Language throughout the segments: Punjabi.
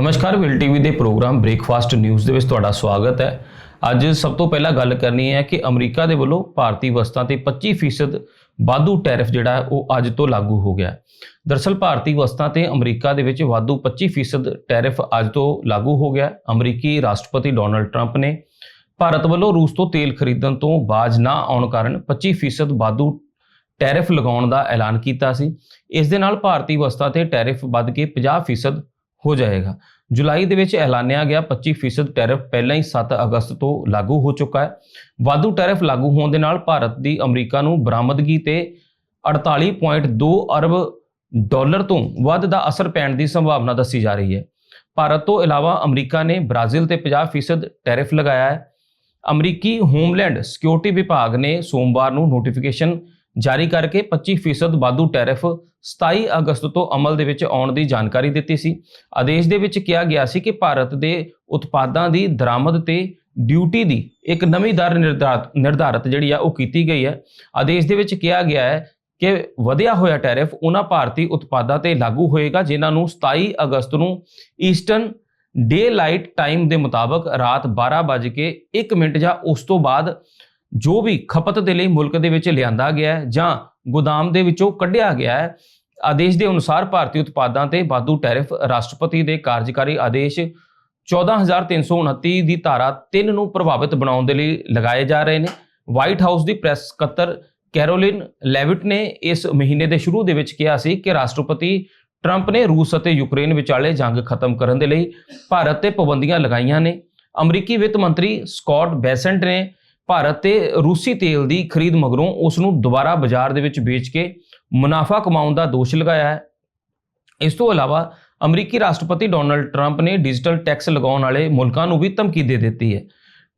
ਨਮਸਕਾਰ ਵਿਲ ਟੀਵੀ ਦੇ ਪ੍ਰੋਗਰਾਮ ਬ੍ਰੇਕਫਾਸਟ ਨਿਊਜ਼ ਦੇ ਵਿੱਚ ਤੁਹਾਡਾ ਸਵਾਗਤ ਹੈ। ਅੱਜ ਸਭ ਤੋਂ ਪਹਿਲਾਂ ਗੱਲ ਕਰਨੀ ਹੈ ਕਿ ਅਮਰੀਕਾ ਦੇ ਵੱਲੋਂ ਭਾਰਤੀ ਵਸਤਾਂ ਤੇ 25% ਵਾਧੂ ਟੈਰਿਫ ਜਿਹੜਾ ਹੈ, ਉਹ ਅੱਜ ਤੋਂ ਲਾਗੂ ਹੋ ਗਿਆ ਹੈ। ਦਰਅਸਲ ਭਾਰਤੀ ਵਸਤਾਂ ਤੇ ਅਮਰੀਕਾ ਦੇ ਵਿੱਚ ਵਾਧੂ 25% ਟੈਰਿਫ ਅੱਜ ਤੋਂ ਲਾਗੂ ਹੋ ਗਿਆ ਅਮਰੀਕੀ ਰਾਸ਼ਟਰਪਤੀ ਡੋਨਲਡ ਟਰੰਪ ਨੇ ਭਾਰਤ ਵੱਲੋਂ ਰੂਸ ਤੋਂ ਤੇਲ ਖਰੀਦਣ ਤੋਂ ਬਾਜ ਨਾ ਆਉਣ ਕਾਰਨ 25% ਵਾਧੂ ਟੈਰਿਫ ਲਗਾਉਣ ਦਾ ਐਲਾਨ ਕੀਤਾ ਸੀ। ਇਸ ਦੇ ਨਾਲ ਭਾਰਤੀ ਵਸਤਾਂ ਤੇ ਟੈਰਿਫ ਵੱਧ ਕੇ 50% ਹੋ ਜਾਏਗਾ। ਜੁਲਾਈ ਦੇ ਵਿੱਚ ਐਲਾਨਿਆ ਗਿਆ 25% ਟੈਰਿਫ ਪਹਿਲਾਂ ਹੀ 7 ਅਗਸਤ ਤੋਂ ਲਾਗੂ ਹੋ ਚੁੱਕਾ ਹੈ। ਵਾਧੂ ਟੈਰਿਫ ਲਾਗੂ ਹੋਣ ਦੇ ਨਾਲ ਭਾਰਤ ਦੀ ਅਮਰੀਕਾ ਨੂੰ ਬਰਾਮਦਗੀ ਤੇ 48.2 ਅਰਬ ਡਾਲਰ ਤੋਂ ਵੱਧ ਦਾ ਅਸਰ ਪੈਣ ਦੀ ਸੰਭਾਵਨਾ ਦੱਸੀ ਜਾ ਰਹੀ ਹੈ। ਭਾਰਤ ਤੋਂ ਇਲਾਵਾ ਅਮਰੀਕਾ ਨੇ ਬ੍ਰਾਜ਼ੀਲ ਤੇ 50% ਟੈਰਿਫ ਲਗਾਇਆ ਹੈ। ਅਮਰੀਕੀ ਹੋਮਲੈਂਡ ਸਿਕਿਉਰਿਟੀ ਵਿਭਾਗ ਨੇ ਸੋਮਵਾਰ ਨੂੰ ਨੋਟੀਫਿਕੇਸ਼ਨ ਜਾਰੀ ਕਰਕੇ 25% ਵਾਧੂ ਟੈਰਿਫ 27 ਅਗਸਤ ਤੋਂ ਅਮਲ ਦੇ ਵਿੱਚ ਆਉਣ ਦੀ ਜਾਣਕਾਰੀ ਦਿੱਤੀ ਸੀ। ਆਦੇਸ਼ ਦੇ ਵਿੱਚ ਕਿਹਾ ਗਿਆ ਸੀ ਕਿ ਭਾਰਤ ਦੇ ਉਤਪਾਦਾਂ ਦੀ ਦਰਾਮਦ ਤੇ ਡਿਊਟੀ ਦੀ ਇੱਕ ਨਵੀਂ ਦਰ ਨਿਰਧਾਰਤ ਨਿਰਧਾਰਤ ਜਿਹੜੀ ਆ ਉਹ ਕੀਤੀ ਗਈ ਹੈ। ਆਦੇਸ਼ ਦੇ ਵਿੱਚ ਕਿਹਾ ਗਿਆ ਹੈ ਕਿ ਵਧਿਆ ਹੋਇਆ ਟੈਰਿਫ ਉਹਨਾਂ ਭਾਰਤੀ ਉਤਪਾਦਾਂ ਤੇ ਲਾਗੂ ਹੋਏਗਾ ਜਿਨ੍ਹਾਂ ਨੂੰ 27 ਅਗਸਤ ਨੂੰ ਈਸਟਰਨ ਡੇ ਲਾਈਟ ਟਾਈਮ ਦੇ ਮੁਤਾਬਕ ਰਾਤ 12:01 ਮਿੰਟ ਜਾਂ ਉਸ ਤੋਂ ਬਾਅਦ ਜੋ ਵੀ ਖਪਤ ਦੇ ਲਈ ਮੁਲਕ ਦੇ ਵਿੱਚ ਲਿਆਂਦਾ ਗਿਆ ਹੈ ਜਾਂ ਗੋਦਾਮ ਦੇ ਵਿੱਚੋਂ ਕੱਢਿਆ ਗਿਆ ਹੈ, ਆਦੇਸ਼ ਦੇ ਅਨੁਸਾਰ ਭਾਰਤੀ ਉਤਪਾਦਾਂ ਤੇ ਵਾਧੂ ਟੈਰਿਫ ਰਾਸ਼ਟਰਪਤੀ ਦੇ ਕਾਰਜਕਾਰੀ ਆਦੇਸ਼ 14329 ਦੀ ਧਾਰਾ 3 ਨੂੰ ਪ੍ਰਭਾਵਿਤ ਬਣਾਉਣ ਦੇ ਲਈ ਲਗਾਏ ਜਾ ਰਹੇ ਨੇ। ਵਾਈਟ ਹਾਊਸ ਦੀ ਪ੍ਰੈਸ ਸਕੱਤਰ ਕੈਰੋਲਿਨ ਲੈਵਿਟ ਨੇ ਇਸ ਮਹੀਨੇ ਦੇ ਸ਼ੁਰੂ ਦੇ ਵਿੱਚ ਕਿਹਾ ਸੀ ਕਿ ਰਾਸ਼ਟਰਪਤੀ ਟਰੰਪ ਨੇ ਰੂਸ ਅਤੇ ਯੂਕਰੇਨ ਵਿਚਾਲੇ ਜੰਗ ਖਤਮ ਕਰਨ ਦੇ ਲਈ ਭਾਰਤ ਤੇ ਪਾਬੰਦੀਆਂ ਲਗਾਈਆਂ ਨੇ। ਅਮਰੀਕੀ ਵਿੱਤ ਮੰਤਰੀ ਸਕਾਟ ਬੈਸੈਂਟ ਨੇ ਭਾਰਤ ਤੇ ਰੂਸੀ ਤੇਲ ਦੀ ਖਰੀਦ ਮਗਰੋਂ ਉਸ ਨੂੰ ਦੁਬਾਰਾ ਬਾਜ਼ਾਰ ਦੇ ਵਿੱਚ ਵੇਚ ਕੇ ਮੁਨਾਫਾ ਕਮਾਉਣ ਦਾ ਦੋਸ਼ ਲਗਾਇਆ ਹੈ। ਇਸ ਤੋਂ ਇਲਾਵਾ ਅਮਰੀਕੀ ਰਾਸ਼ਟਰਪਤੀ ਡੋਨਲਡ ਟਰੰਪ ਨੇ ਡਿਜੀਟਲ ਟੈਕਸ ਲਗਾਉਣ ਵਾਲੇ ਮੁਲਕਾਂ ਨੂੰ ਵੀ ਧਮਕੀ ਦੇ ਦਿੱਤੀ ਹੈ।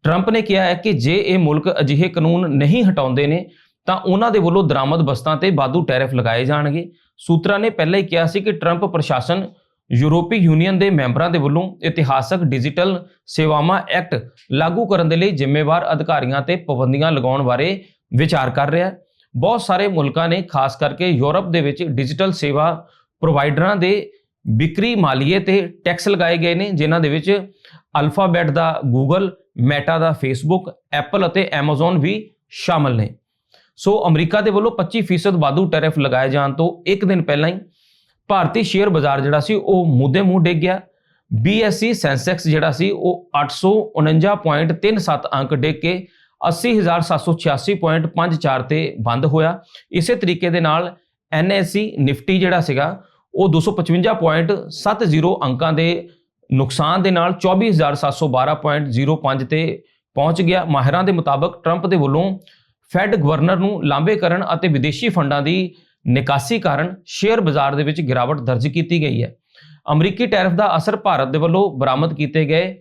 ਟਰੰਪ ਨੇ ਕਿਹਾ ਹੈ ਕਿ ਜੇ ਇਹ ਮੁਲਕ ਅਜਿਹੇ ਕਾਨੂੰਨ ਨਹੀਂ ਹਟਾਉਂਦੇ ਨੇ, ਤਾਂ ਉਹਨਾਂ ਦੇ ਵੱਲੋਂ ਦਰਾਮਦ ਵਸਤਾਂ ਤੇ ਵਾਧੂ ਟੈਰਿਫ ਲਗਾਏ ਜਾਣਗੇ। ਸੂਤਰਾਂ ਨੇ ਪਹਿਲਾਂ ਹੀ ਕਿਹਾ ਸੀ ਕਿ ਟਰੰਪ ਪ੍ਰਸ਼ਾਸਨ ਯੂਰਪੀ ਯੂਨੀਅਨ ਦੇ ਮੈਂਬਰਾਂ ਦੇ ਵੱਲੋਂ ਇਤਿਹਾਸਕ ਡਿਜੀਟਲ ਸੇਵਾਵਾਂ ਐਕਟ ਲਾਗੂ ਕਰਨ ਦੇ ਲਈ ਜ਼ਿੰਮੇਵਾਰ ਅਧਿਕਾਰੀਆਂ ਤੇ ਪਾਬੰਦੀਆਂ ਲਗਾਉਣ ਬਾਰੇ ਵਿਚਾਰ ਕਰ ਰਿਹਾ ਹੈ। ਬਹੁਤ ਸਾਰੇ ਮੁਲਕਾਂ ਨੇ, ਖਾਸ ਕਰਕੇ ਯੂਰਪ ਦੇ ਵਿੱਚ ਡਿਜੀਟਲ ਸੇਵਾ ਪ੍ਰੋਵਾਈਡਰਾਂ ਦੇ ਵਿਕਰੀ ਮਾਲੀਏ ਤੇ ਟੈਕਸ ਲਗਾਏ ਗਏ ਨੇ, ਜਿਨ੍ਹਾਂ ਦੇ ਵਿੱਚ ਅਲਫਾਬੈਟ ਦਾ ਗੂਗਲ, ਮੈਟਾ ਦਾ ਫੇਸਬੁੱਕ, ਐਪਲ ਅਤੇ ਐਮਾਜ਼ਨ ਵੀ ਸ਼ਾਮਲ ਨੇ। ਸੋ ਅਮਰੀਕਾ ਦੇ ਵੱਲੋਂ 25% ਵਾਧੂ ਟੈਰਿਫ ਲਗਾਏ ਜਾਣ ਤੋਂ ਇੱਕ ਦਿਨ ਪਹਿਲਾਂ ਹੀ ਭਾਰਤੀ ਸ਼ੇਅਰ ਬਾਜ਼ਾਰ ਜਿਹੜਾ ਸੀ, ਉਹ ਮੁੱਦੇ ਮੂੰਹ ਡਿੱਗ ਗਿਆ। BSE ਸੈਂਸੈਕਸ ਜਿਹੜਾ ਸੀ, ਉਹ 849.37 ਅੰਕ ਡਿੱਗ ਕੇ 80786.54 ਤੇ ਬੰਦ ਹੋਇਆ। ਇਸੇ ਤਰੀਕੇ ਦੇ ਨਾਲ NSE ਨਿਫਟੀ ਜਿਹੜਾ ਸੀਗਾ, ਉਹ 255.70 ਅੰਕਾਂ ਦੇ ਨੁਕਸਾਨ ਦੇ ਨਾਲ 24712.05 ਤੇ ਪਹੁੰਚ ਗਿਆ। ਮਾਹਿਰਾਂ ਦੇ ਮੁਤਾਬਕ ਟਰੰਪ ਦੇ ਵੱਲੋਂ ਫੈਡ ਗਵਰਨਰ ਨੂੰ ਲਾਂਬੇ ਕਰਨ ਅਤੇ ਵਿਦੇਸ਼ੀ ਫੰਡਾਂ ਦੀ ਨਿਕਾਸੀ ਕਾਰਨ ਸ਼ੇਅਰ ਬਾਜ਼ਾਰ ਦੇ ਵਿੱਚ ਗਿਰਾਵਟ ਦਰਜ ਕੀਤੀ ਗਈ ਹੈ। ਅਮਰੀਕੀ ਟੈਰਿਫ ਦਾ ਅਸਰ ਭਾਰਤ ਦੇ ਵੱਲੋਂ ਬਰਾਮਦ ਕੀਤੇ ਗਏ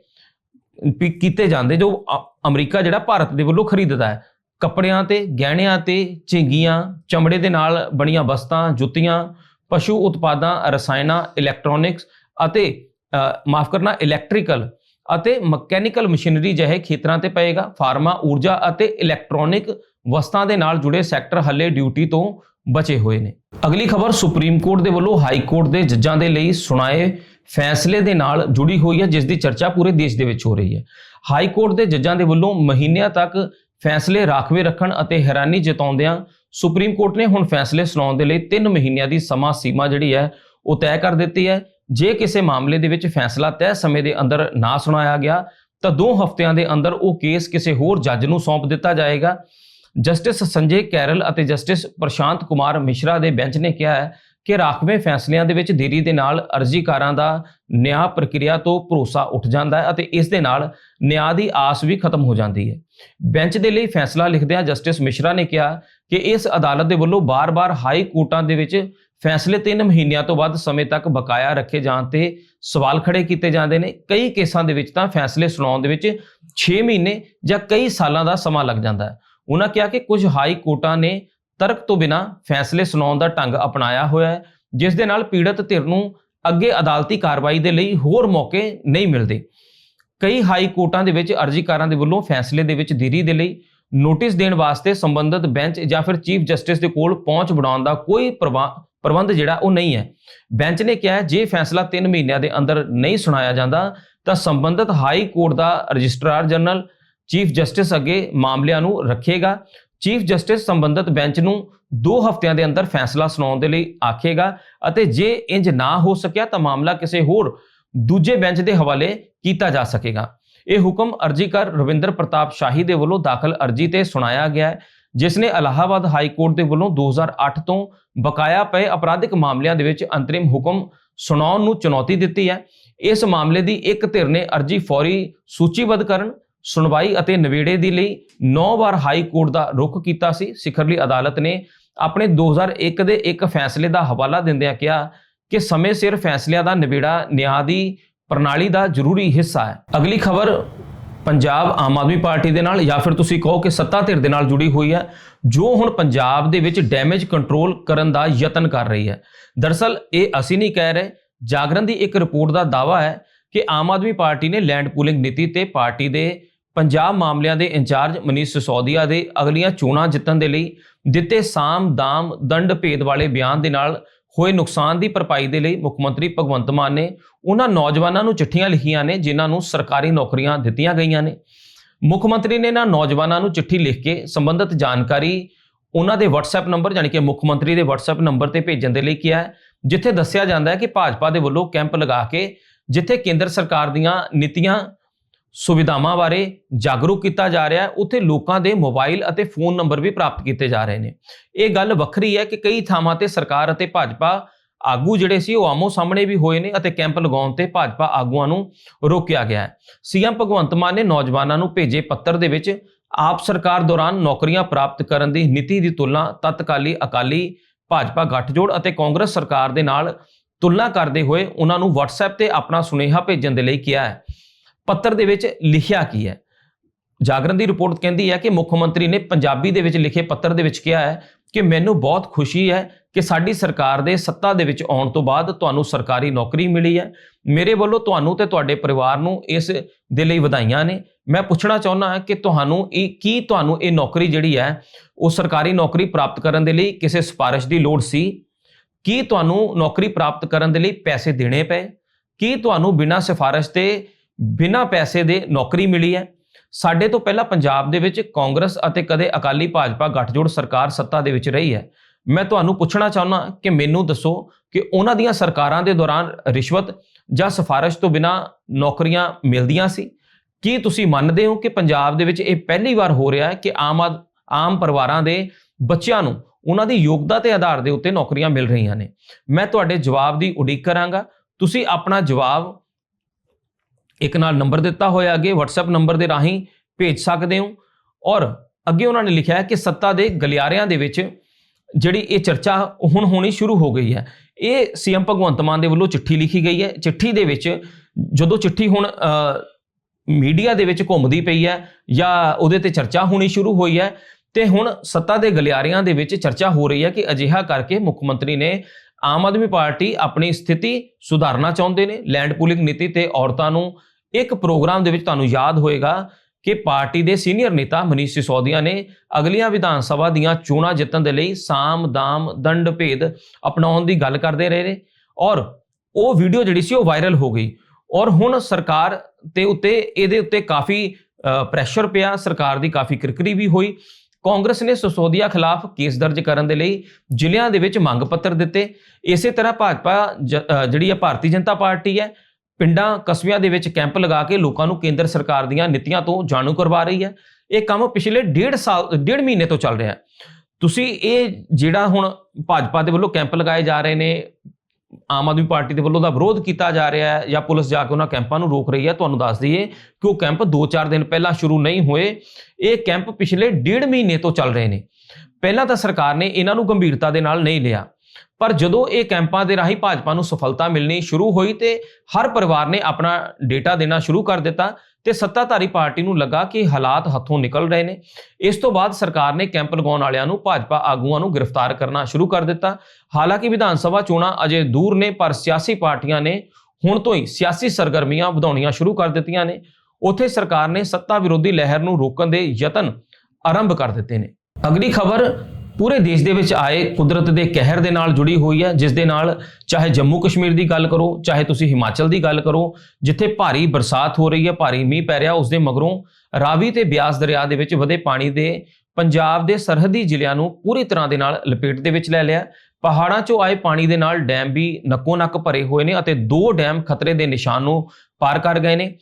ਕੀਤੇ ਜਾਂਦੇ ਜੋ ਅ- ਅਮਰੀਕਾ ਜਿਹੜਾ ਭਾਰਤ ਦੇ ਵੱਲੋਂ ਖਰੀਦਦਾ ਹੈ। ਕੱਪੜਿਆਂ ਤੇ, ਗਹਿਣਿਆਂ ਤੇ, ਝਿੰਗੀਆਂ, ਚਮੜੇ ਦੇ ਨਾਲ ਬਣੀਆਂ ਵਸਤਾਂ, ਜੁੱਤੀਆਂ, ਪਸ਼ੂ ਉਤਪਾਦਾਂ, ਰਸਾਇਣਾਂ, ਇਲੈਕਟ੍ਰੋਨਿਕਸ ਅਤੇ ਮਾਫ ਕਰਨਾ, ਇਲੈਕਟ੍ਰੀਕਲ ਅਤੇ ਮਕੈਨੀਕਲ ਮਸ਼ੀਨਰੀ ਜਿਹੇ ਖੇਤਰਾਂ ਤੇ ਪਏਗਾ। ਫਾਰਮਾ, ਊਰਜਾ ਅਤੇ ਇਲੈਕਟ੍ਰੋਨਿਕ ਵਸਤਾਂ ਦੇ ਨਾਲ ਜੁੜੇ ਸੈਕਟਰ ਹੱਲੇ ਡਿਊਟੀ ਤੋਂ ਬਚੇ ਹੋਏ ਨੇ। ਅਗਲੀ ਖਬਰ, ਸੁਪਰੀਮ ਕੋਰਟ ਦੇ ਵੱਲੋਂ ਹਾਈ ਕੋਰਟ ਦੇ ਜੱਜਾਂ ਦੇ ਲਈ ਸੁਣਾਏ ਫੈਸਲੇ ਦੇ ਨਾਲ ਜੁੜੀ ਹੋਈ ਹੈ, ਜਿਸ ਦੀ ਚਰਚਾ ਪੂਰੇ ਦੇਸ਼ ਦੇ ਵਿੱਚ ਹੋ ਰਹੀ ਹੈ। ਹਾਈ ਕੋਰਟ ਦੇ ਜੱਜਾਂ ਦੇ ਵੱਲੋਂ ਮਹੀਨਿਆਂ ਤੱਕ ਫੈਸਲੇ ਰਾਖਵੇਂ ਰੱਖਣ ਅਤੇ ਹੈਰਾਨੀ ਜਤਾਉਂਦਿਆਂ ਸੁਪਰੀਮ ਕੋਰਟ ਨੇ ਹੁਣ ਫੈਸਲੇ ਸੁਣਾਉਣ ਦੇ ਲਈ 3 ਮਹੀਨਿਆਂ ਦੀ ਸਮਾਂ ਸੀਮਾ ਜਿਹੜੀ ਹੈ, ਉਹ ਤੈਅ ਕਰ ਦਿੱਤੀ ਹੈ। ਜੇ ਕਿਸੇ ਮਾਮਲੇ ਦੇ ਵਿੱਚ ਫੈਸਲਾ ਤੈਅ ਸਮੇਂ ਦੇ ਅੰਦਰ ਨਾ ਸੁਣਾਇਆ ਗਿਆ, ਤਾਂ 2 ਹਫ਼ਤਿਆਂ ਦੇ ਅੰਦਰ ਉਹ ਕੇਸ ਕਿਸੇ ਹੋਰ ਜੱਜ ਨੂੰ ਸੌਂਪ ਦਿੱਤਾ ਜਾਏਗਾ। ਜਸਟਿਸ ਸੰਜੇ ਕੈਰਲ ਅਤੇ ਜਸਟਿਸ ਪ੍ਰਸ਼ਾਂਤ ਕੁਮਾਰ ਮਿਸ਼ਰਾ ਦੇ ਬੈਂਚ ਨੇ ਕਿਹਾ ਹੈ ਕਿ ਰਾਖਵੇਂ ਫੈਸਲਿਆਂ ਦੇ ਵਿੱਚ ਦੇਰੀ ਦੇ ਨਾਲ ਅਰਜ਼ੀਕਾਰਾਂ ਦਾ ਨਿਆਂ ਪ੍ਰਕਿਰਿਆ ਤੋਂ ਭਰੋਸਾ ਉੱਠ ਜਾਂਦਾ ਹੈ ਅਤੇ ਇਸ ਦੇ ਨਾਲ ਨਿਆਂ ਦੀ ਆਸ ਵੀ ਖਤਮ ਹੋ ਜਾਂਦੀ ਹੈ। ਬੈਂਚ ਦੇ ਲਈ ਫੈਸਲਾ ਲਿਖਦਿਆਂ ਜਸਟਿਸ ਮਿਸ਼ਰਾ ਨੇ ਕਿਹਾ ਕਿ ਇਸ ਅਦਾਲਤ ਦੇ ਵੱਲੋਂ ਬਾਰ-ਬਾਰ ਹਾਈ ਕੋਰਟਾਂ ਦੇ ਵਿੱਚ ਫੈਸਲੇ 3 ਮਹੀਨਿਆਂ ਤੋਂ ਵੱਧ ਸਮੇਂ ਤੱਕ ਬਕਾਇਆ ਰੱਖੇ ਜਾਣ ਤੇ ਸਵਾਲ ਖੜੇ ਕੀਤੇ ਜਾਂਦੇ ਨੇ। ਕਈ ਕੇਸਾਂ ਦੇ ਵਿੱਚ ਤਾਂ ਫੈਸਲੇ ਸੁਣਾਉਣ ਦੇ ਵਿੱਚ 6 ਮਹੀਨੇ ਜਾਂ ਕਈ ਸਾਲਾਂ ਦਾ ਸਮਾਂ ਲੱਗ ਜਾਂਦਾ ਹੈ। ਉਹਨਾਂ ਕਿਹਾ ਕਿ ਕੁਝ ਹਾਈ ਕੋਰਟਾਂ ਨੇ ਤਰਕ ਤੋਂ ਬਿਨਾ ਫੈਸਲੇ ਸੁਣਾਉਣ ਦਾ ਢੰਗ ਅਪਣਾਇਆ ਹੋਇਆ ਹੈ, ਜਿਸ ਦੇ ਨਾਲ ਪੀੜਤ ਧਿਰ ਨੂੰ ਅੱਗੇ ਅਦਾਲਤੀ ਕਾਰਵਾਈ ਦੇ ਲਈ ਹੋਰ ਮੌਕੇ ਨਹੀਂ ਮਿਲਦੇ। ਕਈ ਹਾਈ ਕੋਰਟਾਂ ਦੇ ਵਿੱਚ ਅਰਜ਼ੀਕਾਰਾਂ ਦੇ ਵੱਲੋਂ ਫੈਸਲੇ ਦੇ ਵਿੱਚ ਦੇਰੀ ਦੇ ਲਈ ਨੋਟਿਸ ਦੇਣ ਵਾਸਤੇ ਸੰਬੰਧਿਤ ਬੈਂਚ ਜਾਂ ਫਿਰ ਚੀਫ ਜਸਟਿਸ ਦੇ ਕੋਲ ਪਹੁੰਚ ਬਣਾਉਣ ਦਾ ਕੋਈ ਪ੍ਰਵਾ- ਪ੍ਰਬੰਧ ਜਿਹੜਾ ਉਹ ਨਹੀਂ ਹੈ। ਬੈਂਚ ਨੇ ਕਿਹਾ ਜੇ ਫੈਸਲਾ 3 ਮਹੀਨਿਆਂ ਦੇ ਅੰਦਰ ਨਹੀਂ ਸੁਣਾਇਆ ਜਾਂਦਾ, ਤਾਂ ਸੰਬੰਧਿਤ ਹਾਈ ਕੋਰਟ ਦਾ ਰਜਿਸਟਰਾਰ ਜਨਰਲ ਚੀਫ ਜਸਟਿਸ ਅੱਗੇ ਮਾਮਲਿਆਂ ਨੂੰ ਰੱਖੇਗਾ। ਚੀਫ ਜਸਟਿਸ ਸੰਬੰਧਿਤ ਬੈਂਚ ਨੂੰ 2 ਹਫ਼ਤਿਆਂ ਦੇ ਅੰਦਰ ਫੈਸਲਾ ਸੁਣਾਉਣ ਦੇ ਲਈ ਆਖੇਗਾ ਅਤੇ ਜੇ ਇੰਜ ਨਾ ਹੋ ਸਕਿਆ ਤਾਂ ਮਾਮਲਾ ਕਿਸੇ ਹੋਰ ਦੂਜੇ ਬੈਂਚ ਦੇ ਹਵਾਲੇ ਕੀਤਾ ਜਾ ਸਕੇਗਾ। ਇਹ ਹੁਕਮ ਅਰਜੀਕਾਰ ਰਵਿੰਦਰ ਪ੍ਰਤਾਪ ਸ਼ਾਹੀ ਦੇ ਵੱਲੋਂ ਦਾਖਲ ਅਰਜੀ ਤੇ ਸੁਣਾਇਆ ਗਿਆ ਹੈ, ਜਿਸ ਨੇ ਇਲਾਹਾਬਾਦ ਹਾਈ ਕੋਰਟ ਦੇ ਵੱਲੋਂ 2008 ਤੋਂ ਬਕਾਇਆ ਪਏ ਅਪਰਾਧਿਕ ਮਾਮਲਿਆਂ ਦੇ ਵਿੱਚ ਅੰਤਰਿਮ ਹੁਕਮ ਸੁਣਾਉਣ ਨੂੰ ਚੁਣੌਤੀ ਦਿੱਤੀ ਹੈ। ਇਸ ਮਾਮਲੇ ਦੀ ਇੱਕ ਧਿਰ ਨੇ ਅਰਜੀ ਫੌਰੀ ਸੂਚੀਬੱਧ ਕਰਨ ਸੁਣਵਾਈ ਅਤੇ ਨਵੇੜੇ ਦੇ ਲਈ 9 ਵਾਰ ਹਾਈ ਕੋਰਟ ਦਾ ਰੁਖ ਕੀਤਾ ਸੀ। ਸਿਖਰਲੀ ਅਦਾਲਤ ਨੇ ਆਪਣੇ 2001 ਦੇ ਇੱਕ ਫੈਸਲੇ ਦਾ ਹਵਾਲਾ ਦਿੰਦਿਆਂ ਕਿਹਾ ਕਿ ਸਮੇਂ ਸਿਰ ਫੈਸਲਿਆਂ ਦਾ ਨਿਬੇੜਾ ਨਿਆਂ ਦੀ ਪ੍ਰਣਾਲੀ ਦਾ ਜ਼ਰੂਰੀ ਹਿੱਸਾ ਹੈ। ਅਗਲੀ ਖਬਰ, ਪੰਜਾਬ ਆਮ ਆਦਮੀ ਪਾਰਟੀ ਦੇ ਨਾਲ ਜਾਂ ਫਿਰ ਤੁਸੀਂ ਕਹੋ ਕਿ ਸੱਤਾ ਧਿਰ ਦੇ ਨਾਲ ਜੁੜੀ ਹੋਈ ਹੈ, ਜੋ ਹੁਣ ਪੰਜਾਬ ਦੇ ਵਿੱਚ ਡੈਮੇਜ ਕੰਟਰੋਲ ਕਰਨ ਦਾ ਯਤਨ ਕਰ ਰਹੀ ਹੈ। ਦਰਸਲ ਇਹ ਅਸੀਂ ਨਹੀਂ ਕਹਿ ਰਹੇ। ਜਾਗਰਣ ਦੀ ਇੱਕ ਰਿਪੋਰਟ ਦਾ ਦਾਵਾ ਹੈ ਕਿ ਆਮ ਆਦਮੀ ਪਾਰਟੀ ਨੇ ਲੈਂਡ ਪੂਲਿੰਗ ਨੀਤੀ ਤੇ ਪਾਰਟੀ ਦੇ ਪੰਜਾਬ ਮਾਮਲਿਆਂ ਦੇ ਇੰਚਾਰਜ ਮਨੀਸ਼ ਸਿਸੋਦੀਆ ਦੇ ਅਗਲੀਆਂ ਚੋਣਾਂ ਜਿੱਤਣ ਦੇ ਲਈ ਦਿੱਤੇ ਸਾਮ ਦਾਮ ਦੰਡ ਭੇਦ ਵਾਲੇ ਬਿਆਨ ਦੇ ਨਾਲ ਹੋਏ ਨੁਕਸਾਨ ਦੀ ਭਰਪਾਈ ਦੇ ਲਈ ਮੁੱਖ ਮੰਤਰੀ ਭਗਵੰਤ ਮਾਨ ਨੇ ਉਹਨਾਂ ਨੌਜਵਾਨਾਂ ਨੂੰ ਚਿੱਠੀਆਂ ਲਿਖੀਆਂ ਨੇ, ਜਿਨ੍ਹਾਂ ਨੂੰ ਸਰਕਾਰੀ ਨੌਕਰੀਆਂ ਦਿੱਤੀਆਂ ਗਈਆਂ ਨੇ। ਮੁੱਖ ਮੰਤਰੀ ਨੇ ਇਹਨਾਂ ਨੌਜਵਾਨਾਂ ਨੂੰ ਚਿੱਠੀ ਲਿਖ ਕੇ ਸੰਬੰਧਿਤ ਜਾਣਕਾਰੀ ਉਹਨਾਂ ਦੇ WhatsApp ਨੰਬਰ ਯਾਨੀ ਕਿ ਮੁੱਖ ਮੰਤਰੀ ਦੇ WhatsApp ਨੰਬਰ ਤੇ ਭੇਜਣ ਦੇ ਲਈ ਕਿਹਾ ਜਿੱਥੇ ਦੱਸਿਆ ਜਾਂਦਾ ਹੈ ਕਿ ਭਾਜਪਾ ਦੇ ਵੱਲੋਂ ਕੈਂਪ ਲਗਾ ਕੇ ਜਿੱਥੇ ਕੇਂਦਰ ਸਰਕਾਰ ਦੀਆਂ ਨੀਤੀਆਂ ਸੁਵਿਧਾਵਾਂ ਬਾਰੇ ਜਾਗਰੂਕ ਕੀਤਾ ਜਾ ਰਿਹਾ ਹੈ। ਉੱਥੇ ਲੋਕਾਂ ਦੇ ਮੋਬਾਈਲ ਅਤੇ ਫੋਨ ਨੰਬਰ ਵੀ ਪ੍ਰਾਪਤ ਕੀਤੇ ਜਾ ਰਹੇ ਨੇ। ਇਹ ਗੱਲ ਵੱਖਰੀ ਹੈ ਕਿ ਕਈ ਥਾਵਾਂ ਤੇ ਸਰਕਾਰ ਅਤੇ ਭਾਜਪਾ ਆਗੂ ਜਿਹੜੇ ਸੀ, ਉਹ ਆਮੋ ਸਾਹਮਣੇ ਵੀ ਹੋਏ ਨੇ ਅਤੇ ਕੈਂਪ ਲਗਾਉਣ ਤੇ ਭਾਜਪਾ ਆਗੂਆਂ ਨੂੰ ਰੋਕਿਆ ਗਿਆ ਹੈ। ਸੀਐਮ ਭਗਵੰਤ ਮਾਨ ਨੇ ਨੌਜਵਾਨਾਂ ਨੂੰ ਭੇਜੇ ਪੱਤਰ ਦੇ ਵਿੱਚ, ਆਪ ਸਰਕਾਰ ਦੌਰਾਨ ਨੌਕਰੀਆਂ ਪ੍ਰਾਪਤ ਕਰਨ ਦੀ ਨੀਤੀ ਦੀ ਤੁਲਨਾ ਤਤਕਾਲੀ ਅਕਾਲੀ ਭਾਜਪਾ ਗੱਠਜੋੜ ਅਤੇ ਕਾਂਗਰਸ ਸਰਕਾਰ ਦੇ ਨਾਲ ਤੁਲਨਾ ਕਰਦੇ ਹੋਏ ਉਹਨਾਂ ਨੂੰ WhatsApp ਤੇ ਆਪਣਾ ਸੁਨੇਹਾ ਭੇਜਣ ਦੇ ਲਈ ਕਿਹਾ ਹੈ। ਪੱਤਰ ਦੇ ਵਿੱਚ ਲਿਖਿਆ ਕੀ ਹੈ? ਜਾਗਰਣ ਦੀ ਰਿਪੋਰਟ ਕਹਿੰਦੀ ਹੈ ਕਿ ਮੁੱਖ ਮੰਤਰੀ ਨੇ ਪੰਜਾਬੀ ਦੇ ਵਿੱਚ ਲਿਖੇ ਪੱਤਰ ਦੇ ਵਿੱਚ ਕਿਹਾ ਹੈ ਕਿ ਮੈਨੂੰ ਬਹੁਤ ਖੁਸ਼ੀ ਹੈ ਕਿ ਸਾਡੀ ਸਰਕਾਰ ਦੇ ਸੱਤਾ ਦੇ ਵਿੱਚ ਆਉਣ ਤੋਂ ਬਾਅਦ ਤੁਹਾਨੂੰ ਸਰਕਾਰੀ ਨੌਕਰੀ ਮਿਲੀ ਹੈ। ਮੇਰੇ ਵੱਲੋਂ ਤੁਹਾਨੂੰ ਤੇ ਤੁਹਾਡੇ ਪਰਿਵਾਰ ਨੂੰ ਇਸ ਦੇ ਲਈ ਵਧਾਈਆਂ ਨੇ। ਮੈਂ ਪੁੱਛਣਾ ਚਾਹੁੰਦਾ ਹਾਂ ਕਿ ਤੁਹਾਨੂੰ ਇਹ ਕੀ ਤੁਹਾਨੂੰ ਇਹ ਨੌਕਰੀ ਜਿਹੜੀ ਹੈ, ਉਹ ਸਰਕਾਰੀ ਨੌਕਰੀ ਪ੍ਰਾਪਤ ਕਰਨ ਦੇ ਲਈ ਕਿਸੇ ਸਿਫਾਰਿਸ਼ ਦੀ ਲੋੜ ਸੀ? ਕੀ ਤੁਹਾਨੂੰ ਨੌਕਰੀ ਪ੍ਰਾਪਤ ਕਰਨ ਦੇ ਲਈ ਪੈਸੇ ਦੇਣੇ ਪਏ? ਕੀ ਤੁਹਾਨੂੰ ਬਿਨਾਂ ਸਿਫਾਰਿਸ਼ ਤੇ ਬਿਨਾਂ ਪੈਸੇ ਦੇ ਨੌਕਰੀ ਮਿਲੀ ਹੈ। ਸਾਡੇ ਤੋਂ ਪਹਿਲਾਂ ਪੰਜਾਬ ਦੇ ਵਿੱਚ ਕਾਂਗਰਸ ਅਤੇ ਕਦੇ ਅਕਾਲੀ ਭਾਜਪਾ ਗੱਠਜੋੜ ਸਰਕਾਰ ਸੱਤਾ ਦੇ ਵਿੱਚ ਰਹੀ ਹੈ। ਮੈਂ ਤੁਹਾਨੂੰ ਪੁੱਛਣਾ ਚਾਹੁੰਦਾ ਕਿ ਮੈਨੂੰ ਦੱਸੋ ਕਿ ਉਹਨਾਂ ਦੀਆਂ ਸਰਕਾਰਾਂ ਦੇ ਦੌਰਾਨ ਰਿਸ਼ਵਤ ਜਾਂ ਸਿਫਾਰਿਸ਼ ਤੋਂ ਬਿਨਾਂ ਨੌਕਰੀਆਂ ਮਿਲਦੀਆਂ ਸੀ? ਕੀ ਤੁਸੀਂ ਮੰਨਦੇ ਹੋ ਕਿ ਪੰਜਾਬ ਦੇ ਵਿੱਚ ਇਹ ਪਹਿਲੀ ਵਾਰ ਹੋ ਰਿਹਾ ਹੈ ਕਿ ਆਮ ਆਦ- ਆਮ ਪਰਿਵਾਰਾਂ ਦੇ ਬੱਚਿਆਂ ਨੂੰ ਉਹਨਾਂ ਦੀ ਯੋਗਤਾ ਦੇ ਆਧਾਰ ਦੇ ਉੱਤੇ ਨੌਕਰੀਆਂ ਮਿਲ ਰਹੀਆਂ ਨੇ? ਮੈਂ ਤੁਹਾਡੇ ਜਵਾਬ ਦੀ ਉਡੀਕ ਕਰਾਂਗਾ। ਤੁਸੀਂ ਆਪਣਾ ਜਵਾਬ ਇੱਕ ਨਾਲ ਨੰਬਰ ਦਿੱਤਾ ਹੋਇਆ ਅੱਗੇ, WhatsApp ਨੰਬਰ ਦੇ ਰਾਹੀਂ ਭੇਜ ਸਕਦੇ ਹੋ। ਔਰ ਅੱਗੇ ਉਹਨਾਂ ਨੇ ਲਿਖਿਆ ਹੈ ਕਿ ਸੱਤਾ ਦੇ ਗਲਿਆਰਿਆਂ ਦੇ ਵਿੱਚ ਜਿਹੜੀ ਇਹ ਚਰਚਾ ਹੁਣ ਹੋਣੀ ਸ਼ੁਰੂ ਹੋ ਗਈ ਹੈ। ਇਹ ਸੀਐਮ ਭਗਵੰਤ ਮਾਨ ਦੇ ਵੱਲੋਂ ਚਿੱਠੀ ਲਿਖੀ ਗਈ ਹੈ। ਚਿੱਠੀ ਦੇ ਵਿੱਚ ਜਦੋਂ ਚਿੱਠੀ ਹੁਣ ਮੀਡੀਆ ਦੇ ਵਿੱਚ ਘੁੰਮਦੀ ਪਈ ਹੈ ਜਾਂ ਉਹਦੇ ਤੇ ਚਰਚਾ ਹੋਣੀ ਸ਼ੁਰੂ ਹੋਈ ਹੈ, ਤੇ ਹੁਣ ਸੱਤਾ ਦੇ ਗਲਿਆਰਿਆਂ ਦੇ ਵਿੱਚ ਚਰਚਾ ਹੋ ਰਹੀ ਹੈ ਕਿ ਅਜਿਹਾ ਕਰਕੇ ਮੁੱਖ ਮੰਤਰੀ ਨੇ ਆਮ ਆਦਮੀ ਪਾਰਟੀ ਆਪਣੀ ਸਥਿਤੀ ਸੁਧਾਰਨਾ ਚਾਹੁੰਦੇ ਨੇ ਲੈਂਡ ਪੂਲਿੰਗ ਨੀਤੀ ਤੇ ਔਰਤਾਂ ਨੂੰ ਇੱਕ ਪ੍ਰੋਗਰਾਮ ਦੇ ਵਿੱਚ ਤੁਹਾਨੂੰ ਯਾਦ ਹੋਏਗਾ ਕਿ ਪਾਰਟੀ ਦੇ ਸੀਨੀਅਰ ਨੇਤਾ ਮਨੀਸ਼ ਸਿਸੋਦੀਆ ਨੇ ਅਗਲੀਆਂ ਵਿਧਾਨ ਸਭਾ ਦੀਆਂ ਚੋਣਾਂ ਜਿੱਤਣ ਦੇ ਲਈ ਸਾਮ, ਦਾਮ, ਦੰਡ, ਭੇਦ ਅਪਣਾਉਣ ਦੀ ਗੱਲ ਕਰਦੇ ਰਹੇ ਨੇ ਔਰ ਉਹ ਵੀਡੀਓ ਜਿਹੜੀ ਸੀ ਉਹ ਵਾਇਰਲ ਹੋ ਗਈ ਔਰ ਹੁਣ ਸਰਕਾਰ ਤੇ ਉੱਤੇ, ਇਹਦੇ ਉੱਤੇ ਕਾਫੀ ਪ੍ਰੈਸ਼ਰ ਪਿਆ, ਸਰਕਾਰ ਦੀ ਕਾਫੀ ਕਿਰਕਰੀ ਵੀ ਹੋਈ ਕਾਂਗਰਸ ਨੇ ਸਸੋਦੀਆ ਖਿਲਾਫ ਕੇਸ ਦਰਜ ਕਰਨ ਦੇ ਲਈ ਜ਼ਿਲ੍ਹਿਆਂ ਦੇ ਵਿੱਚ ਮੰਗ ਪੱਤਰ ਦਿੱਤੇ। ਇਸੇ ਤਰ੍ਹਾਂ ਭਾਜਪਾ ਜ- ਜਿਹੜੀ ਹੈ ਭਾਰਤੀ ਜਨਤਾ ਪਾਰਟੀ ਹੈ, ਪਿੰਡਾਂ ਕਸਬਿਆਂ ਦੇ ਵਿੱਚ ਕੈਂਪ ਲਗਾ ਕੇ ਲੋਕਾਂ ਨੂੰ ਕੇਂਦਰ ਸਰਕਾਰ ਦੀਆਂ ਨੀਤੀਆਂ ਤੋਂ ਜਾਣੂ ਕਰਵਾ ਰਹੀ ਹੈ। ਇਹ ਕੰਮ ਪਿਛਲੇ ਡੇਢ ਸਾਲ, ਡੇਢ ਮਹੀਨੇ ਤੋਂ ਚੱਲ ਰਿਹਾ ਹੈ। ਤੁਸੀਂ ਇਹ ਜਿਹੜਾ ਹੁਣ ਭਾਜਪਾ ਦੇ ਵੱਲੋਂ ਕੈਂਪ ਲਗਾਏ ਜਾ ਰਹੇ ਨੇ ਆਮ ਆਦਮੀ ਪਾਰਟੀ ਦੇ ਵੱਲੋਂ ਦਾ ਵਿਰੋਧ ਕੀਤਾ ਜਾ ਰਿਹਾ ਹੈ ਜਾਂ ਪੁਲਿਸ ਜਾ ਕੇ ਉਹਨਾਂ ਕੈਂਪਾਂ ਨੂੰ ਰੋਕ ਰਹੀ ਹੈ, ਤੁਹਾਨੂੰ ਦੱਸ ਦਈਏ ਕਿ ਉਹ ਕੈਂਪ 2-4 ਦਿਨ ਪਹਿਲਾਂ ਸ਼ੁਰੂ ਨਹੀਂ ਹੋਏ। ਇਹ ਕੈਂਪ ਪਿਛਲੇ ਡੇਢ ਮਹੀਨੇ ਤੋਂ ਚੱਲ ਰਹੇ ਨੇ। ਪਹਿਲਾਂ ਤਾਂ ਸਰਕਾਰ ਨੇ ਇਹਨਾਂ ਨੂੰ ਗੰਭੀਰਤਾ ਦੇ ਨਾਲ ਨਹੀਂ ਲਿਆ। ਪਰ ਜਦੋਂ ਇਹ ਕੈਂਪਾਂ ਦੇ ਰਾਹੀਂ ਭਾਜਪਾ ਨੂੰ ਸਫਲਤਾ ਮਿਲਣੀ ਸ਼ੁਰੂ ਹੋਈ ਤੇ ਹਰ ਪਰਿਵਾਰ ਨੇ ਆਪਣਾ ਡੇਟਾ ਦੇਣਾ ਸ਼ੁਰੂ ਕਰ ਦਿੱਤਾ ਤੇ ਸੱਤਾਧਾਰੀ ਪਾਰਟੀ ਨੂੰ ਲੱਗਾ ਕਿ ਹਾਲਾਤ ਹੱਥੋਂ ਨਿਕਲ ਰਹੇ ਨੇ। ਇਸ ਤੋਂ ਬਾਅਦ ਸਰਕਾਰ ਨੇ ਕੈਂਪ ਲਗਾਉਣ ਵਾਲਿਆਂ ਨੂੰ ਭਾਜਪਾ ਆਗੂਆਂ ਨੂੰ ਗ੍ਰਿਫਤਾਰ ਕਰਨਾ ਸ਼ੁਰੂ ਕਰ ਦਿੱਤਾ। ਹਾਲਾਂਕਿ ਵਿਧਾਨ ਸਭਾ ਚੋਣਾਂ ਅਜੇ ਦੂਰ ਨੇ, ਪਰ ਸਿਆਸੀ ਪਾਰਟੀਆਂ ਨੇ ਹੁਣ ਤੋਂ ਹੀ ਸਿਆਸੀ ਸਰਗਰਮੀਆਂ ਵਧਾਉਣੀਆਂ ਸ਼ੁਰੂ ਕਰ ਦਿੱਤੀਆਂ ਨੇ। ਉੱਥੇ ਸਰਕਾਰ ਨੇ ਸੱਤਾ ਵਿਰੋਧੀ ਲਹਿਰ ਨੂੰ ਰੋਕਣ ਦੇ ਯਤਨ ਆਰੰਭ ਕਰ ਦਿੱਤੇ ਨੇ। ਅਗਲੀ ਖਬਰ ਪੂਰੇ ਦੇਸ਼ ਦੇ ਵਿੱਚ ਆਏ ਕੁਦਰਤ ਦੇ ਕਹਿਰ ਦੇ ਨਾਲ ਜੁੜੀ ਹੋਈ ਹੈ, ਜਿਸ ਦੇ ਨਾਲ ਚਾਹੇ ਜੰਮੂ ਕਸ਼ਮੀਰ ਦੀ ਗੱਲ ਕਰੋ, ਚਾਹੇ ਤੁਸੀਂ ਹਿਮਾਚਲ ਦੀ ਗੱਲ ਕਰੋ, ਜਿੱਥੇ ਭਾਰੀ ਬਰਸਾਤ ਹੋ ਰਹੀ ਹੈ, ਭਾਰੀ ਮੀਂਹ ਪੈ ਰਿਹਾ ਉਸ ਦੇ ਮਗਰੋਂ ਰਾਵੀ ਤੇ ਬਿਆਸ ਦਰਿਆ ਦੇ ਵਿੱਚ ਵਧੇ ਪਾਣੀ ਦੇ ਪੰਜਾਬ ਦੇ ਸਰਹੱਦੀ ਜ਼ਿਲ੍ਹਿਆਂ ਨੂੰ ਪੂਰੀ ਤਰ੍ਹਾਂ ਦੇ ਨਾਲ ਲਪੇਟ ਦੇ ਵਿੱਚ ਲੈ ਲਿਆ। ਪਹਾੜਾਂ 'ਚੋਂ ਆਏ ਪਾਣੀ ਦੇ ਨਾਲ ਡੈਮ ਵੀ ਨੱਕੋ ਨੱਕ ਭਰੇ ਹੋਏ ਨੇ ਅਤੇ ਦੋ ਡੈਮ ਖਤਰੇ ਦੇ ਨਿਸ਼ਾਨ ਨੂੰ ਪਾਰ ਕਰ ਗਏ ਨੇ।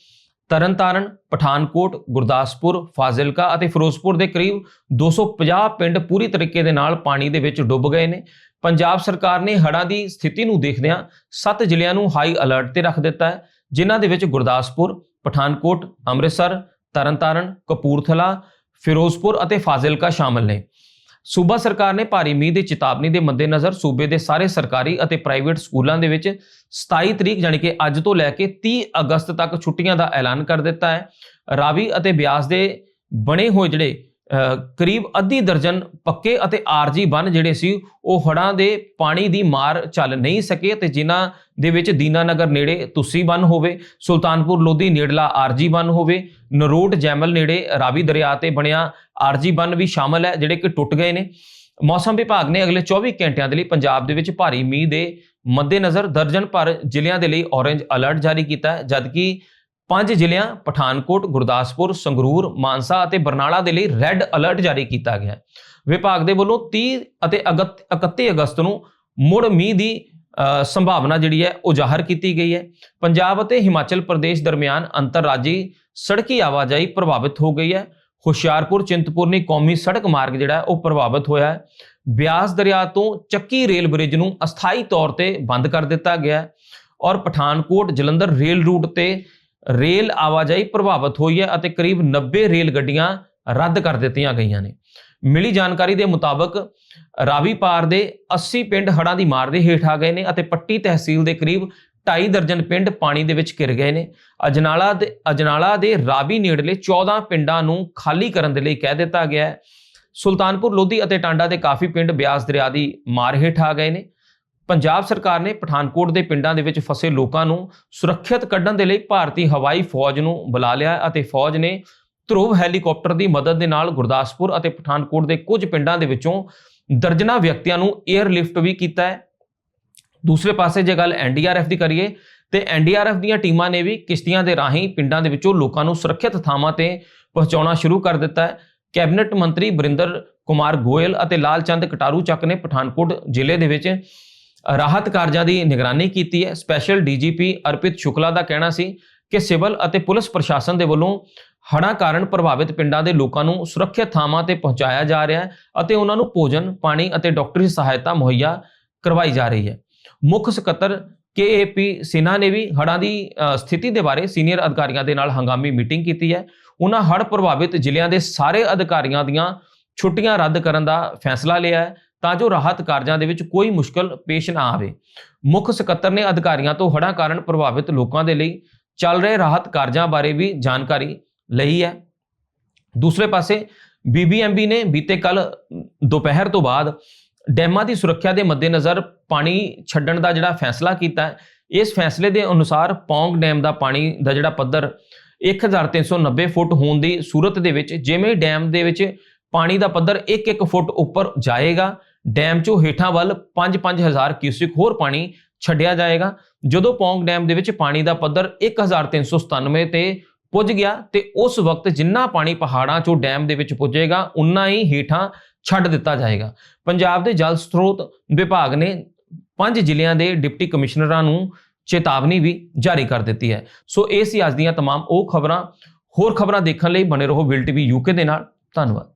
ਤਰਨਤਾਰਨ, ਪਠਾਨਕੋਟ, ਗੁਰਦਾਸਪੁਰ, ਫਾਜ਼ਿਲਕਾ ਅਤੇ ਫਿਰੋਜ਼ਪੁਰ ਦੇ ਕਰੀਬ 250 ਪਿੰਡ ਪੂਰੀ ਤਰੀਕੇ ਦੇ ਨਾਲ ਪਾਣੀ ਦੇ ਵਿੱਚ ਡੁੱਬ ਗਏ ਨੇ। ਪੰਜਾਬ ਸਰਕਾਰ ਨੇ ਹੜ੍ਹਾਂ ਦੀ ਸਥਿਤੀ ਨੂੰ ਦੇਖਦਿਆਂ 7 ਜ਼ਿਲ੍ਹਿਆਂ ਨੂੰ ਹਾਈ ਅਲਰਟ ਤੇ ਰੱਖ ਦਿੱਤਾ ਹੈ, ਜਿਨ੍ਹਾਂ ਦੇ ਵਿੱਚ ਗੁਰਦਾਸਪੁਰ, ਪਠਾਨਕੋਟ, ਅੰਮ੍ਰਿਤਸਰ, ਤਰਨਤਾਰਨ, ਕਪੂਰਥਲਾ, ਫਿਰੋਜ਼ਪੁਰ ਅਤੇ ਫਾਜ਼ਿਲਕਾ ਸ਼ਾਮਲ ਨੇ। ਸੂਬਾ ਸਰਕਾਰ ਨੇ ਭਾਰੀ ਮੀਂਹ ਦੀ ਚੇਤਾਵਨੀ ਦੇ ਮੱਦੇਨਜ਼ਰ ਸੂਬੇ ਦੇ ਸਾਰੇ ਸਰਕਾਰੀ ਅਤੇ ਪ੍ਰਾਈਵੇਟ ਸਕੂਲਾਂ ਦੇ ਵਿੱਚ 27 ਤਰੀਕ ਯਾਨੀ ਕਿ ਅੱਜ ਤੋਂ ਲੈ ਕੇ 30 ਅਗਸਤ ਤੱਕ ਛੁੱਟੀਆਂ ਦਾ ਐਲਾਨ ਕਰ ਦਿੱਤਾ ਹੈ। ਰਾਵੀ ਅਤੇ ਬਿਆਸ ਦੇ ਬਣੇ ਹੋਏ ਜਿਹੜੇ ਕਰੀਬ ਅੱਧੀ ਦਰਜਨ ਪੱਕੇ ਅਤੇ ਆਰਜੀ ਬੰਨ ਜਿਹੜੇ ਸੀ, ਉਹ ਹੜ੍ਹਾਂ ਦੇ ਪਾਣੀ ਦੀ ਮਾਰ ਚੱਲ ਨਹੀਂ ਸਕੇ ਤੇ ਜਿਨ੍ਹਾਂ ਦੇ ਵਿੱਚ ਦੀਨਾਨਗਰ ਨੇੜੇ ਤੁਸੀ ਬੰਨ ਹੋਵੇ, ਸੁਲਤਾਨਪੁਰ ਲੋਧੀ ਨੇੜਲਾ ਆਰਜੀ ਬੰਨ ਹੋਵੇ, ਨਰੋਟ ਜੈਮਲ ਨੇੜੇ ਰਾਵੀ ਦਰਿਆ ਤੇ ਬਣਿਆ ਆਰਜੀ ਬੰਨ ਵੀ ਸ਼ਾਮਲ ਹੈ, ਜਿਹੜੇ ਕਿ ਟੁੱਟ ਗਏ ਨੇ। ਮੌਸਮ ਵਿਭਾਗ ਨੇ ਅਗਲੇ 24 ਘੰਟਿਆਂ ਦੇ ਲਈ ਪੰਜਾਬ ਦੇ ਵਿੱਚ ਭਾਰੀ ਮੀਂਹ ਦੇ ਮੱਦੇਨਜ਼ਰ ਦਰਜਨ ਭਰ ਜ਼ਿਲ੍ਹਿਆਂ ਦੇ ਲਈ ਔਰੇਂਜ ਅਲਰਟ ਜਾਰੀ ਕੀਤਾ ਹੈ, ਜਦਕਿ ਪੰਜ ਜ਼ਿਲ੍ਹਿਆਂ, ਪਠਾਨਕੋਟ, ਗੁਰਦਾਸਪੁਰ, ਸੰਗਰੂਰ, ਮਾਨਸਾ ਅਤੇ ਬਰਨਾਲਾ ਦੇ ਲਈ ਰੈੱਡ ਅਲਰਟ ਜਾਰੀ ਕੀਤਾ ਗਿਆ ਹੈ। ਵਿਭਾਗ ਦੇ ਵੱਲੋਂ 30 ਅਤੇ ਅਗਤ 31 ਅਗਸਤ ਨੂੰ ਮੁੜ ਮੀਂਹ ਦੀ ਸੰਭਾਵਨਾ ਜਿਹੜੀ ਹੈ ਉਹ ਜ਼ਾਹਰ ਕੀਤੀ ਗਈ ਹੈ। ਪੰਜਾਬ ਅਤੇ ਹਿਮਾਚਲ ਪ੍ਰਦੇਸ਼ ਦਰਮਿਆਨ ਅੰਤਰਰਾਜੀ ਸੜਕੀ ਆਵਾਜਾਈ ਪ੍ਰਭਾਵਿਤ ਹੋ ਗਈ ਹੈ। ਹੁਸ਼ਿਆਰਪੁਰ ਚਿੰਤਪੁਰਨੀ ਕੌਮੀ ਸੜਕ ਮਾਰਗ ਜਿਹੜਾ ਉਹ ਪ੍ਰਭਾਵਿਤ ਹੋਇਆ ਹੈ। ਬਿਆਸ ਦਰਿਆ ਤੋਂ ਚੱਕੀ ਰੇਲ ਬ੍ਰਿਜ ਨੂੰ ਅਸਥਾਈ ਤੌਰ ਤੇ ਬੰਦ ਕਰ ਦਿੱਤਾ ਗਿਆ ਹੈ ਔਰ ਪਠਾਨਕੋਟ, ਜਲੰਧਰ ਰੇਲ ਰੂਟ ਤੇ ਰੇਲ ਆਵਾਜਾਈ ਪ੍ਰਭਾਵਿਤ ਹੋਈ ਹੈ ਅਤੇ ਕਰੀਬ 90 ਰੇਲ ਗੱਡੀਆਂ ਰੱਦ ਕਰ ਦਿੱਤੀਆਂ ਗਈਆਂ ਨੇ। ਮਿਲੀ ਜਾਣਕਾਰੀ ਦੇ ਮੁਤਾਬਕ ਰਾਵੀ ਪਾਰ ਦੇ 80 ਪਿੰਡ ਹੜ੍ਹਾਂ ਦੀ ਮਾਰ ਦੇ ਹੇਠ ਆ ਗਏ ਨੇ ਅਤੇ ਪੱਟੀ ਤਹਿਸੀਲ ਦੇ ਕਰੀਬ 2.5 ਦਰਜਨ ਪਿੰਡ ਪਾਣੀ ਦੇ ਵਿੱਚ ਘਿਰ ਗਏ ਨੇ। ਅਜਨਾਲਾ ਦੇ ਅਜਨਾਲਾ ਦੇ ਰਾਵੀ ਨੇੜਲੇ 14 ਪਿੰਡਾਂ ਨੂੰ ਖਾਲੀ ਕਰਨ ਦੇ ਲਈ ਕਹਿ ਦਿੱਤਾ ਗਿਆ ਹੈ। ਸੁਲਤਾਨਪੁਰ, ਲੋਧੀ ਅਤੇ ਟਾਂਡਾ ਦੇ ਕਾਫੀ ਪਿੰਡ ਬਿਆਸ ਦਰਿਆ ਦੀ ਮਾਰ ਹੇਠ ਆ ਗਏ ਨੇ। ਪੰਜਾਬ ਸਰਕਾਰ ਨੇ ਪਠਾਨਕੋਟ ਦੇ ਪਿੰਡਾਂ ਦੇ ਵਿੱਚ ਫਸੇ ਲੋਕਾਂ ਨੂੰ ਸੁਰੱਖਿਅਤ ਕੱਢਣ ਦੇ ਲਈ ਭਾਰਤੀ ਹਵਾਈ ਫੌਜ ਨੂੰ ਬੁਲਾ ਲਿਆ ਅਤੇ ਫੌਜ ਨੇ ਧਰੁਵ ਹੈਲੀਕਾਪਟਰ ਦੀ ਮਦਦ ਦੇ ਨਾਲ ਗੁਰਦਾਸਪੁਰ ਅਤੇ ਪਠਾਨਕੋਟ ਦੇ ਕੁਝ ਪਿੰਡਾਂ ਦੇ ਵਿੱਚੋਂ ਦਰਜਨਾਂ ਵਿਅਕਤੀਆਂ ਨੂੰ 에ਅਰ ਲਿਫਟ ਵੀ ਕੀਤਾ ਹੈ। ਦੂਸਰੇ ਪਾਸੇ ਜੇ ਗੱਲ ਐਨਡੀਆਰਐਫ ਦੀ ਕਰੀਏ, ਤੇ ਐਨਡੀਆਰਐਫ ਦੀਆਂ ਟੀਮਾਂ ਨੇ ਵੀ ਕਿਸ਼ਤੀਆਂ ਦੇ ਰਾਹੀਂ ਪਿੰਡਾਂ ਦੇ ਵਿੱਚੋਂ ਲੋਕਾਂ ਨੂੰ ਸੁਰੱਖਿਅਤ ਥਾਵਾਂ ਤੇ ਪਹੁੰਚਾਉਣਾ ਸ਼ੁਰੂ ਕਰ ਦਿੱਤਾ ਹੈ। ਕੈਬਨਿਟ ਮੰਤਰੀ ਬਰਿੰਦਰ ਕੁਮਾਰ ਗੋਇਲ ਅਤੇ ਲਾਲ ਚੰਦ ਕਟਾਰੂ ਚੱਕ ਨੇ ਪਠਾਨਕੋਟ ਜ਼ਿਲ੍ਹੇ ਦੇ ਵਿੱਚ ਰਾਹਤ ਕਾਰਜਾਂ ਦੀ ਨਿਗਰਾਨੀ ਕੀਤੀ ਹੈ। ਸਪੈਸ਼ਲ ਡੀਜੀਪੀ ਅਰਪਿਤ ਸ਼ੁਕਲਾ ਦਾ ਕਹਿਣਾ ਸੀ ਕਿ ਸਿਵਲ ਅਤੇ ਪੁਲਿਸ ਪ੍ਰਸ਼ਾਸਨ ਦੇ ਵੱਲੋਂ ਹੜ੍ਹਾਂ ਕਾਰਨ ਪ੍ਰਭਾਵਿਤ ਪਿੰਡਾਂ ਦੇ ਲੋਕਾਂ ਨੂੰ ਸੁਰੱਖਿਅਤ ਥਾਵਾਂ ਤੇ ਪਹੁੰਚਾਇਆ ਜਾ ਰਿਹਾ ਹੈ ਅਤੇ ਉਹਨਾਂ ਨੂੰ ਭੋਜਨ, ਪਾਣੀ ਅਤੇ ਡਾਕਟਰੀ ਸਹਾਇਤਾ ਮੁਹੱਈਆ ਕਰਵਾਈ ਜਾ ਰਹੀ ਹੈ। ਮੁੱਖ ਸਕੱਤਰ ਕੇਏਪੀ ਸਿਨਹਾ ਨੇ ਵੀ ਹੜ੍ਹਾਂ ਦੀ ਸਥਿਤੀ ਦੇ ਬਾਰੇ ਸੀਨੀਅਰ ਅਧਿਕਾਰੀਆਂ ਦੇ ਨਾਲ ਹੰਗਾਮੀ ਮੀਟਿੰਗ ਕੀਤੀ ਹੈ। ਉਹਨਾਂ ਹੜ੍ਹ ਪ੍ਰਭਾਵਿਤ ਜ਼ਿਲ੍ਹਿਆਂ ਦੇ ਸਾਰੇ ਅਧਿਕਾਰੀਆਂ ਦੀਆਂ ਛੁੱਟੀਆਂ ਰੱਦ ਕਰਨ ਦਾ ਫੈਸਲਾ ਲਿਆ ਹੈ। ਤਾਂ ਜੋ ਰਾਹਤ ਕਾਰਜਾਂ ਦੇ ਵਿੱਚ ਕੋਈ ਮੁਸ਼ਕਲ ਪੇਸ਼ ਨਾ ਆਵੇ। ਮੁੱਖ ਸਕੱਤਰ ਨੇ ਅਧਿਕਾਰੀਆਂ ਤੋਂ ਹੜ੍ਹਾਂ ਕਾਰਨ ਪ੍ਰਭਾਵਿਤ ਲੋਕਾਂ ਦੇ ਲਈ ਚੱਲ ਰਹੇ ਰਾਹਤ ਕਾਰਜਾਂ ਬਾਰੇ ਵੀ ਜਾਣਕਾਰੀ ਲਈ ਹੈ। ਦੂਸਰੇ ਪਾਸੇ ਬੀਬੀਐਮਬੀ ਨੇ ਬੀਤੇ ਕੱਲ, ਦੁਪਹਿਰ ਤੋਂ ਬਾਅਦ ਡੈਮਾਂ ਦੀ ਸੁਰੱਖਿਆ ਦੇ ਮੱਦੇਨਜ਼ਰ ਪਾਣੀ ਛੱਡਣ ਦਾ ਜਿਹੜਾ ਫੈਸਲਾ ਕੀਤਾ ਹੈ, ਇਸ ਫੈਸਲੇ ਦੇ ਅਨੁਸਾਰ ਪੌਂਗ ਡੈਮ ਦਾ ਪਾਣੀ ਦਾ ਜਿਹੜਾ ਪੱਧਰ 1390 ਫੁੱਟ ਹੋਣ ਦੀ ਸੂਰਤ ਦੇ ਵਿੱਚ, ਜਿਵੇਂ ਡੈਮ ਦੇ ਵਿੱਚ ਪਾਣੀ ਦਾ ਪੱਧਰ 1-1 ਫੁੱਟ ਉੱਪਰ ਜਾਏਗਾ ਡੈਮ ਚੋਂ ਹੇਠਾਂ ਵੱਲ 5-5000 ਕਿਊਸਿਕ ਹੋਰ ਪਾਣੀ ਛੱਡਿਆ ਜਾਏਗਾ ਜਦੋਂ ਪੌਂਗ ਡੈਮ ਦੇ ਵਿੱਚ ਪਾਣੀ ਦਾ ਪੱਧਰ 1397 ਤੇ ਪੁੱਜ ਗਿਆ ਤੇ ਉਸ ਵਕਤ ਜਿੰਨਾ ਪਾਣੀ ਪਹਾੜਾਂ ਚੋਂ ਡੈਮ ਦੇ ਵਿੱਚ ਪੁੱਜੇਗਾ ਉਨਾ ਹੀ ਹੇਠਾਂ ਛੱਡ ਦਿੱਤਾ ਜਾਏਗਾ ਪੰਜਾਬ ਦੇ ਜਲ ਸਰੋਤ ਵਿਭਾਗ ਨੇ ਪੰਜ ਜ਼ਿਲ੍ਹਿਆਂ ਦੇ ਡਿਪਟੀ ਕਮਿਸ਼ਨਰਾਂ ਨੂੰ ਚੇਤਾਵਨੀ ਵੀ ਜਾਰੀ ਕਰ ਦਿੱਤੀ ਹੈ ਸੋ ਇਹ ਸੀ ਅੱਜ ਦੀਆਂ तमाम ਉਹ ਖਬਰਾਂ ਹੋਰ ਖਬਰਾਂ ਦੇਖਣ ਲਈ ਬਣੇ ਰਹੋ ਵਿਲ ਟੀਵੀ ਯੂਕੇ ਦੇ ਨਾਲ ਧੰਨਵਾਦ